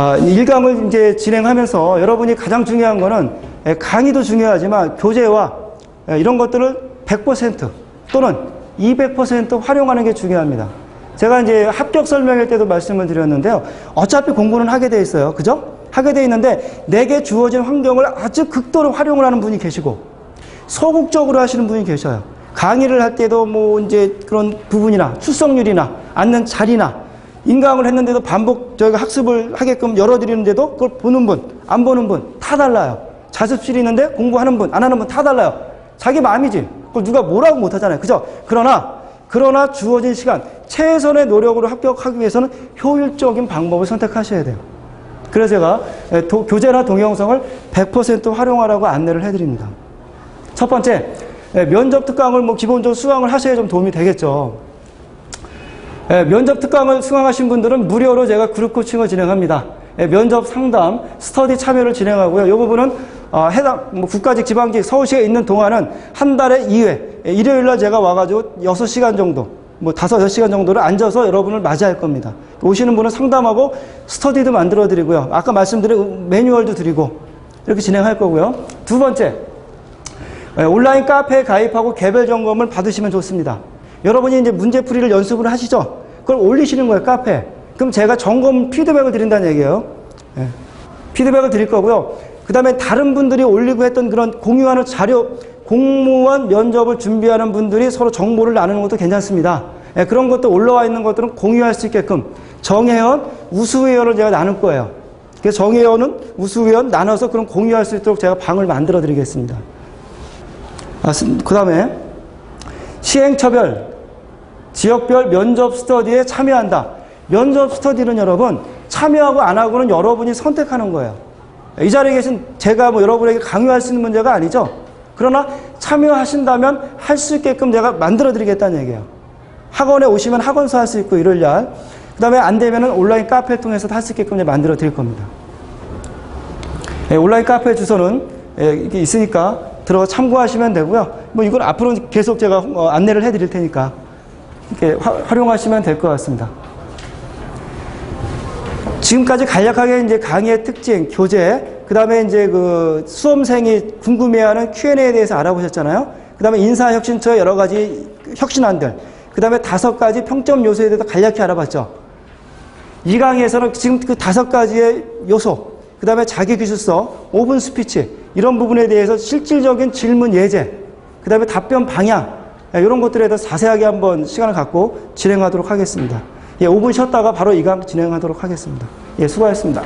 아, 1강을 이제 진행하면서 여러분이 가장 중요한 거는 예, 강의도 중요하지만 교재와 예, 이런 것들을 100% 또는 200% 활용하는 게 중요합니다. 제가 이제 합격 설명회 때도 말씀을 드렸는데요. 어차피 공부는 하게 돼 있어요. 그죠? 하게 돼 있는데 내게 주어진 환경을 아주 극도로 활용을 하는 분이 계시고 소극적으로 하시는 분이 계셔요. 강의를 할 때도 뭐 이제 그런 부분이나 출석률이나 앉는 자리나 인강을 했는데도 반복 저희가 학습을 하게끔 열어드리는데도 그걸 보는 분, 안 보는 분 다 달라요. 자습실이 있는데 공부하는 분, 안 하는 분 다 달라요. 자기 마음이지. 그걸 누가 뭐라고 못 하잖아요. 그죠? 그러나, 그러나 주어진 시간, 최선의 노력으로 합격하기 위해서는 효율적인 방법을 선택하셔야 돼요. 그래서 제가 예, 도- 교재나 동영상을 100% 활용하라고 안내를 해드립니다. 첫 번째, 예, 면접 특강을 뭐 기본적으로 수강을 하셔야 좀 도움이 되겠죠. 예, 면접 특강을 수강하신 분들은 무료로 제가 그룹 코칭을 진행합니다. 예, 면접 상담, 스터디 참여를 진행하고요. 이 부분은 어, 해당 뭐 국가직, 지방직, 서울시에 있는 동안은 한 달에 2회, 예, 일요일 날 제가 와가지고 6시간 정도, 뭐 5, 6시간 정도를 앉아서 여러분을 맞이할 겁니다. 오시는 분은 상담하고 스터디도 만들어 드리고요. 아까 말씀드린 매뉴얼도 드리고 이렇게 진행할 거고요. 두 번째, 예, 온라인 카페에 가입하고 개별 점검을 받으시면 좋습니다. 여러분이 이제 문제풀이를 연습을 하시죠? 그걸 올리시는 거예요, 카페에. 그럼 제가 점검 피드백을 드린다는 얘기예요. 예. 피드백을 드릴 거고요. 그 다음에 다른 분들이 올리고 했던 그런 공유하는 자료, 공무원 면접을 준비하는 분들이 서로 정보를 나누는 것도 괜찮습니다. 예, 그런 것도 올라와 있는 것들은 공유할 수 있게끔 정회원, 우수회원을 제가 나눌 거예요. 그래서 정회원은 우수회원 나눠서 그런 공유할 수 있도록 제가 방을 만들어 드리겠습니다. 아, 그 다음에 시행처별, 지역별 면접 스터디에 참여한다. 면접 스터디는 여러분, 참여하고 안 하고는 여러분이 선택하는 거예요. 이 자리에 계신 제가 뭐 여러분에게 강요할 수 있는 문제가 아니죠. 그러나 참여하신다면 할 수 있게끔 제가 만들어 드리겠다는 얘기예요. 학원에 오시면 학원서 할 수 있고 일요일 날. 그 다음에 안 되면은 온라인 카페 통해서 할 수 있게끔 만들어 드릴 겁니다. 예, 온라인 카페 주소는 예, 있으니까 들어가 참고하시면 되고요. 뭐 이걸 앞으로는 계속 제가 어, 안내를 해드릴 테니까 이렇게 화- 활용하시면 될 것 같습니다. 지금까지 간략하게 이제 강의의 특징, 교재, 그 다음에 이제 그 수험생이 궁금해하는 Q&A에 대해서 알아보셨잖아요. 그 다음에 인사혁신처의 여러 가지 혁신안들, 그 다음에 다섯 가지 평점 요소에 대해서 간략히 알아봤죠. 이 강의에서는 지금 그 다섯 가지의 요소, 그 다음에 자기 기술서, 5분 스피치, 이런 부분에 대해서 실질적인 질문 예제, 그 다음에 답변 방향, 이런 것들에 대해서 자세하게 한번 시간을 갖고 진행하도록 하겠습니다. 예, 5분 쉬었다가 바로 이 강 진행하도록 하겠습니다. 예, 수고하셨습니다.